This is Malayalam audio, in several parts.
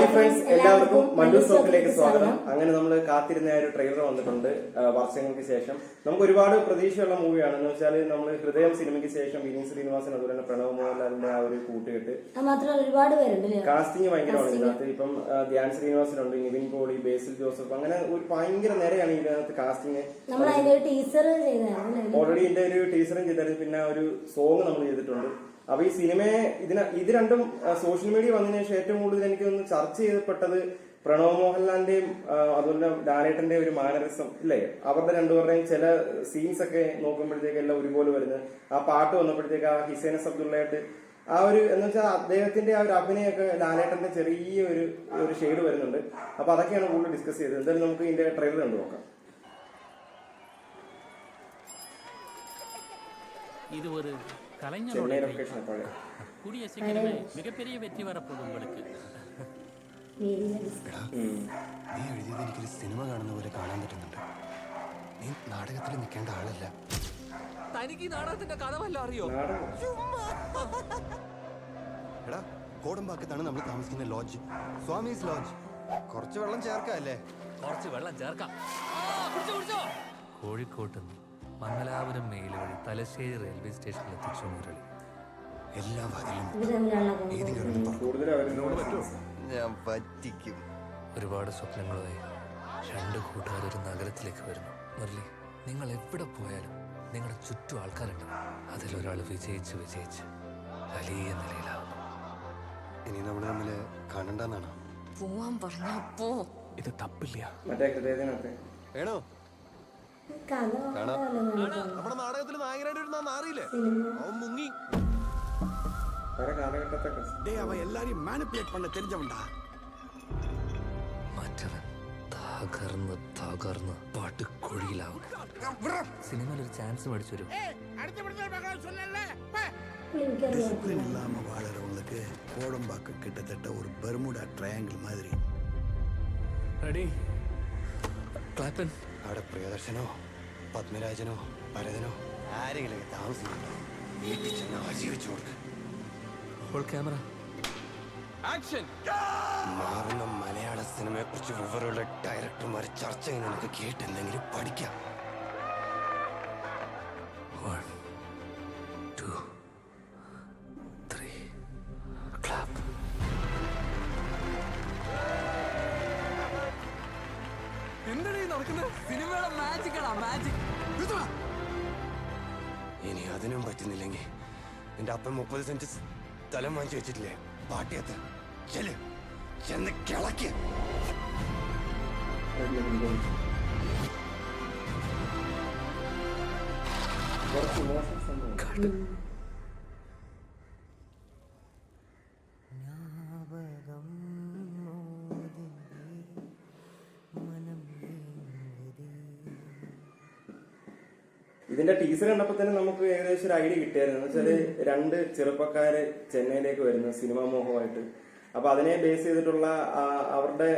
ഹായ് ഫ്രണ്ട്സ് എല്ലാവർക്കും മല്ലു സ്റ്റോക്കിലേക്ക് സ്വാഗതം. അങ്ങനെ നമ്മൾ കാത്തിരുന്ന ഒരു ട്രെയിലർ വന്നിട്ടുണ്ട് വർഷങ്ങൾക്ക് ശേഷം. നമുക്ക് ഒരുപാട് പ്രതീക്ഷയുള്ള മൂവിയാണ്. എന്ന് വെച്ചാൽ നമ്മൾ ഹൃദയം സിനിമയ്ക്ക് ശേഷം വിനീത് ശ്രീനിവാസൻ അതുപോലെ തന്നെ പ്രണവ് മോഹൻലാലിന്റെ ആ ഒരു കൂട്ടുകെട്ട്. ഒരുപാട് പേരുണ്ട് കാസ്റ്റിംഗ് ഭയങ്കരമാണ് ഇതിനകത്ത് ഇപ്പം ധ്യാൻ ശ്രീനിവാസൻ ഉണ്ട് നിവിൻ പോളി ബേസിൽ ജോസഫ് അങ്ങനെ ഒരു ഭയങ്കര നിരയാണ് ഇതിനകത്ത് കാസ്റ്റിംഗ് ഓൾറെഡി ഇതിന്റെ ഒരു ടീച്ചറും ചെയ്തായിരുന്നു. പിന്നെ ഒരു സോങ് നമ്മൾ ചെയ്തിട്ടുണ്ട്. അപ്പൊ ഈ സിനിമയെ ഇതിന ഇത് രണ്ടും സോഷ്യൽ മീഡിയ വന്നതിന് ശേഷം ഏറ്റവും കൂടുതൽ എനിക്ക് ഒന്ന് ചർച്ച ചെയ്യപ്പെട്ടത് പ്രണവ് മോഹൻലാലിന്റെയും അതുപോലെ ഡാനേട്ടന്റെ ഒരു മാനറിസം ഇല്ലേ? അവരുടെ രണ്ടുപേരുടെയും ചില സീൻസ് ഒക്കെ നോക്കുമ്പോഴത്തേക്ക് എല്ലാം ഒരുപോലെ വരുന്നത് ആ പാട്ട് വന്നപ്പോഴത്തേക്ക് ആ ഹിസൈനസ് അബ്ദുള്ളയായിട്ട് ആ ഒരു എന്ന് വെച്ചാൽ അദ്ദേഹത്തിന്റെ ആ ഒരു അഭിനയൊക്കെ ലാലേട്ടന്റെ ചെറിയ ഒരു ഒരു ഷെയ്ഡ് വരുന്നുണ്ട്. അപ്പൊ അതൊക്കെയാണ് കൂടുതൽ ഡിസ്കസ് ചെയ്തത്. എന്തായാലും നമുക്ക് ഇതിന്റെ ട്രെയിലർ കണ്ടു നോക്കാം. இது ஒரு கலைஞரோட ചെന്നൈ கை. ലൊക്കേഷൻ പഴയ கூடிய சீக்கிரமே மிகப்பெரிய வெற்றி வரப்போகுது உங்களுக்கு വേദിയിലെ disc. എടാ നീ എഴുതിയത് എനിക്കൊരു സിനിമ കാണുന്ന പോലെ കാണാൻ പറ്റുന്നുണ്ട് നീ നാടകത്തിൽ നിൽക്കേണ്ട ആളല്ല തനിക്ക് ഈ നാടകത്തിന്റെ കഥ വല്ല അറിയോ നാടകം എടാ കോടമ്പാക്കത്താണ് നമ്മൾ താമസിക്കുന്ന ലോഡ്ജ് സ്വാമീസ് ലോഡ്ജ് കുറച്ച് വെള്ളം ചേർക്കല്ലേ കുറച്ച് വെള്ളം ചേർക്കാം കുടിച്ചോ കുടിച്ചോ കോഴിക്കോട്ട് നിന്ന് മംഗലാപുരം മെയിൽ വഴി തലശ്ശേരി റെയിൽവേ സ്റ്റേഷനിൽ എത്തിച്ചു മുരളി. എല്ലാ ഞാൻ പറ്റിക്കും. ഒരുപാട് സ്വപ്നങ്ങളുമായി രണ്ട് കൂട്ടുകാർ ഒരു നഗരത്തിലേക്ക് വരുന്നു. മുരളി നിങ്ങൾ എവിടെ പോയാലും നിങ്ങളുടെ ചുറ്റും ആൾക്കാരുണ്ട്. അതിലൊരാൾ വിജയിച്ച് വിജയിച്ച് വലിയ നിലയിലാവുന്നു. ഇനി നമ്മൾ തമ്മിൽ കാണണ്ടെന്നാണോ? പോവാൻ പറഞ്ഞാ പോ. ഇത് തപ്പില്ല. മറ്റേ ഹൃദയത്തിനൊക്കെ നമ്മുടെ നാടകത്തിൽ നായകനായിട്ട് ഒരു നാറിയില്ലേ അവൻ മുങ്ങി പല കാലഘട്ടത്തൊക്കെ டேய் அவன் எல்லாரையும் மேனிப்புலேட் பண்ண தெரிஞ்சவன்டா മറ്റവൻ തകർന്ന് തകർന്ന് പടുക്കൊഴിയിലാവുന്നു സിനിമയിൽ ഒരു ചാൻസ് മേടിച്ചു വരും പുള്ളി എനിക്കറിയാം டிசிப்ளின் இல்லாம வாழறவங்களுக்கு கோடம்பாக்கம் கிட்டத்தட்ட ஒரு பெர்முடா ட்ரையாங்கிள் மாதிரி റെഡി ക്ലാപ്പൻ അവിടെ പ്രിയദർശനോ പത്മരാജനോ ഭരതനോ ആരെങ്കിലും താമസിക്കുന്നുണ്ടോ? വീട്ടിൽ ചെന്ന് അജി വെച്ചു ഹോൾ ക്യാമറ ആക്ഷൻ മാറുന്ന മലയാള സിനിമയെ കുറിച്ച് വിവരമുള്ള ഡയറക്ടർമാർ ചർച്ച ചെയ്യുന്ന നമുക്ക് കേട്ട് പഠിക്കാം. നടക്കുന്നത് സിനിമയുടെ മാജിക്. മാജിക് ഇനി അതിനും പറ്റുന്നില്ലെങ്കിൽ നിന്റെ അപ്പൻ മുപ്പത് സെന്റ് സ്ഥലം വാങ്ങിച്ചു വെച്ചിട്ടില്ലേ? പാട്ടിയത്ത്. ചെൽ ചെന്ന് കിളക്ക്. കുറച്ച് ഇമോഷൻസ് ഉണ്ട് ഇതിന്റെ ടീസർ കണ്ടപ്പോ തന്നെ നമുക്ക് ഏകദേശം ഒരു ഐഡിയ കിട്ടിയായിരുന്നു. വെച്ചാൽ രണ്ട് ചെറുപ്പക്കാര് ചെന്നൈയിലേക്ക് വരുന്നു സിനിമാ മോഹമായിട്ട്. അപ്പൊ അതിനെ ബേസ് ചെയ്തിട്ടുള്ള അവരുടെ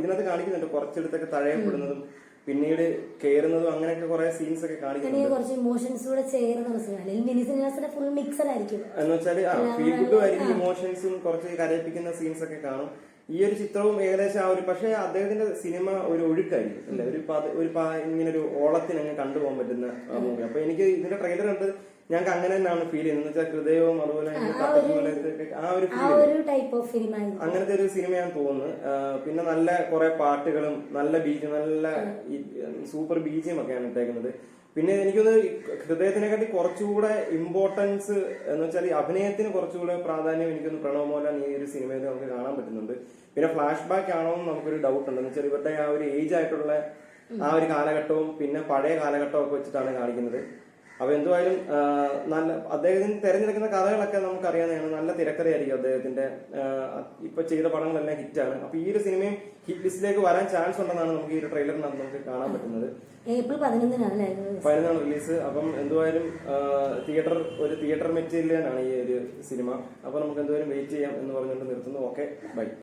ഇതിനകത്ത് കാണിക്കുന്നുണ്ട് കുറച്ചെടുത്തൊക്കെ തഴയപ്പെടുന്നതും പിന്നീട് കയറുന്നതും അങ്ങനെയൊക്കെ കുറെ സീൻസ് ഒക്കെ കാണിക്കുന്നുണ്ട്. കുറച്ച് ഇമോഷൻസ് കൂടെ ചേർന്ന ഒരു അല്ലെങ്കിൽ ഫുൾ മിക്സഡ് ആയിരിക്കും. എന്ന് വെച്ചാൽ ആ ഫീൽ ഗുഡ് ആയിരിക്കും ഇമോഷൻസും കുറച്ച് കരയിപ്പിക്കുന്ന സീൻസ് ഒക്കെ കാണും. ഈ ഒരു ചിത്രവും ഏകദേശം ആ ഒരു പക്ഷേ അദ്ദേഹത്തിന്റെ സിനിമ ഒരു ഒഴുക്കായിരിക്കും അല്ലെ? ഒരു ഒരു ഇങ്ങനെ ഒരു ഓളത്തിന് അങ്ങ് കണ്ടുപോകാൻ പറ്റുന്ന മൂവി അപ്പൊ എനിക്ക് ഇതിന്റെ ട്രെയിലർ കണ്ട് ഞങ്ങൾക്ക് അങ്ങനെ തന്നെയാണ് ഫീൽ ചെയ്യുന്നത്. വെച്ചാൽ ഹൃദയവും അതുപോലെ ആ ഒരു ഫീൽ അങ്ങനത്തെ ഒരു സിനിമയാണ് തോന്നുന്നത്. പിന്നെ നല്ല കുറെ പാട്ടുകളും നല്ല ബീജം നല്ല സൂപ്പർ ബീജിയം ഒക്കെയാണ് ഇട്ടേക്കുന്നത്. പിന്നെ എനിക്കത് ഹൃദയത്തിനെക്കാട്ടി കുറച്ചുകൂടെ ഇമ്പോർട്ടൻസ് എന്ന് വെച്ചാൽ ഈ അഭിനയത്തിന് കുറച്ചുകൂടെ പ്രാധാന്യം എനിക്കൊന്ന് പ്രണവ് മോഹൻലാൽ ഈ ഒരു സിനിമയിൽ നമുക്ക് കാണാൻ പറ്റുന്നുണ്ട്. പിന്നെ ഫ്ലാഷ് ബാക്ക് ആണോ എന്ന് നമുക്കൊരു ഡൗട്ട് ഉണ്ട്. എന്ന് വെച്ചാൽ ഇവരുടെ ആ ഒരു ഏജ് ആയിട്ടുള്ള ആ ഒരു കാലഘട്ടവും പിന്നെ പഴയ കാലഘട്ടവും ഒക്കെ വെച്ചിട്ടാണ് കാണിക്കുന്നത്. അപ്പൊ എന്തുവായാലും നല്ല അദ്ദേഹത്തിന് തിരഞ്ഞെടുക്കുന്ന കഥകളൊക്കെ നമുക്ക് അറിയാവുന്നതാണ് നല്ല തിരക്കഥയായിരിക്കും അദ്ദേഹത്തിന്റെ ഇപ്പൊ ചെയ്ത പടങ്ങളെല്ലാം ഹിറ്റാണ്. അപ്പൊ ഈ ഒരു സിനിമയും ഹിറ്റ് ലിസ്റ്റിലേക്ക് വരാൻ ചാൻസ് ഉണ്ടെന്നാണ് നമുക്ക് ഈ ഒരു ട്രെയിലറിനകത്ത് നമുക്ക് കാണാൻ പറ്റുന്നത്. ഏപ്രിൽ പതിനൊന്നിനാണ്? പതിനൊന്നാണ് റിലീസ്. അപ്പം എന്തുവായാലും തിയേറ്റർ ഒരു തിയേറ്റർ മെറ്റീരിയലാണ് ഈ ഒരു സിനിമ. അപ്പൊ നമുക്ക് എന്തുവായാലും വെയിറ്റ് ചെയ്യാം എന്ന് പറഞ്ഞുകൊണ്ട് നിർത്തുന്നു. Okay bye.